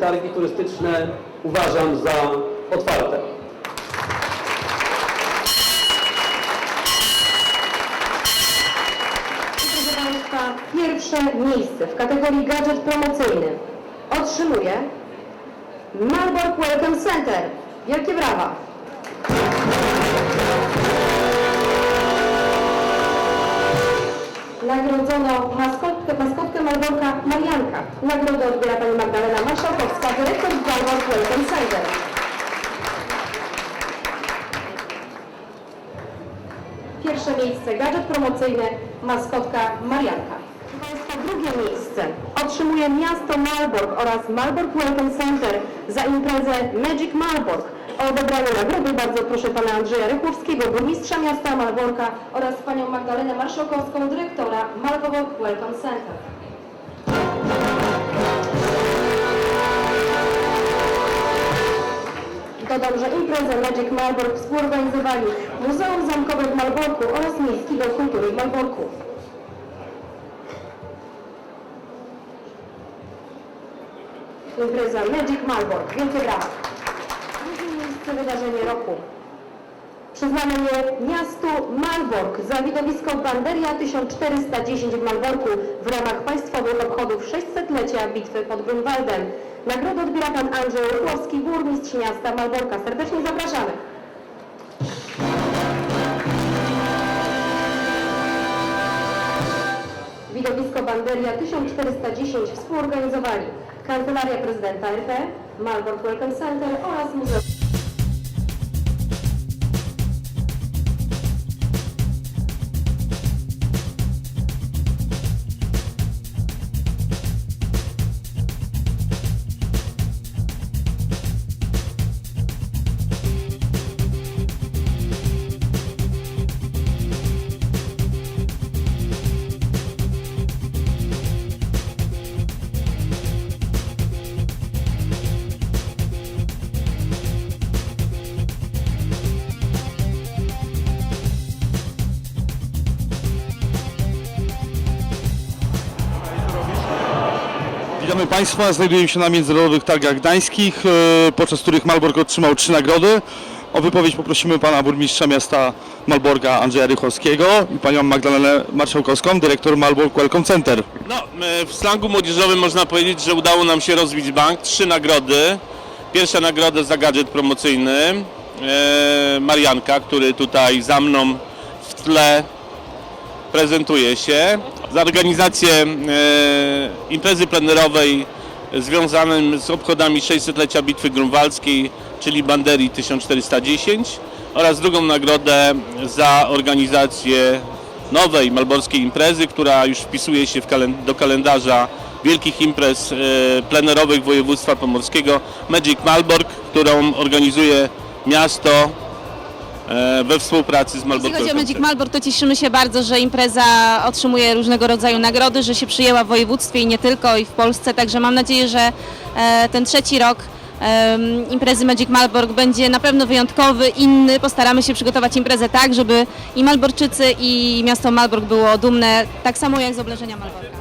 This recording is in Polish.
targi turystyczne uważam za otwarte. Proszę Państwa, pierwsze miejsce w kategorii gadżet promocyjny otrzymuje Malbork Welcome Center. Wielkie brawa! Nagrodzono maskotkę, Malborka Marianka. Nagrodę odbiera pani Magdalena Marszałkowska, dyrektor Malbork Welcome Center. Pierwsze miejsce gadżet promocyjny maskotka Marianka. Państwa, drugie miejsce otrzymuje miasto Malbork oraz Malbork Welcome Center za imprezę Magic Malbork. O odebranie nagrody bardzo proszę pana Andrzeja Rychłowskiego, burmistrza miasta Malborka oraz panią Magdalenę Marszałkowską, dyrektora Malbork Welcome Center. Dodam, że imprezę Magic Malbork współorganizowali Muzeum Zamkowe w Malborku oraz Miejski Dom Kultury w Malborku. Impreza Magic Malbork. Wielkie brawa. Drugie miejsce wydarzenie roku. Przyznano je miastu Malbork za widowisko Banderia 1410 w Malborku w ramach państwowych obchodów 600-lecia bitwy pod Grunwaldem. Nagrodę odbiera pan Andrzej Rychłowski, burmistrz miasta Malborka. Serdecznie zapraszamy. Widowisko Banderia 1410 współorganizowali Kancelaria Prezydenta RP, Malbork Welcome Center oraz Muzeum. Witamy Państwa, znajdujemy się na Międzynarodowych Targach Gdańskich, e, podczas których Malbork otrzymał trzy nagrody. O wypowiedź poprosimy Pana Burmistrza Miasta Malborga Andrzeja Rychowskiego i Panią Magdalenę Marszałkowską, dyrektor Malbork Welcome Center. No, e, w slangu młodzieżowym można powiedzieć, że udało nam się rozbić bank. Trzy nagrody. Pierwsza nagroda za gadżet promocyjny e, Marianka, który tutaj za mną w tle prezentuje się. Za organizację e, imprezy plenerowej związanym z obchodami 600-lecia Bitwy Grunwaldzkiej, czyli Banderii 1410 oraz drugą nagrodę za organizację nowej malborskiej imprezy, która już wpisuje się w kalen- do kalendarza wielkich imprez e, plenerowych województwa pomorskiego Magic Malbork, którą organizuje miasto we współpracy z Malbork Jeśli chodzi o Magic. Malbork, to cieszymy się bardzo, że impreza otrzymuje różnego rodzaju nagrody, że się przyjęła w województwie i nie tylko, i w Polsce. Także mam nadzieję, że e, ten trzeci rok imprezy Magic Malbork będzie na pewno wyjątkowy, inny. Postaramy się przygotować imprezę tak, żeby i Malborczycy, i miasto Malbork było dumne, tak samo jak z obleżenia Malborka.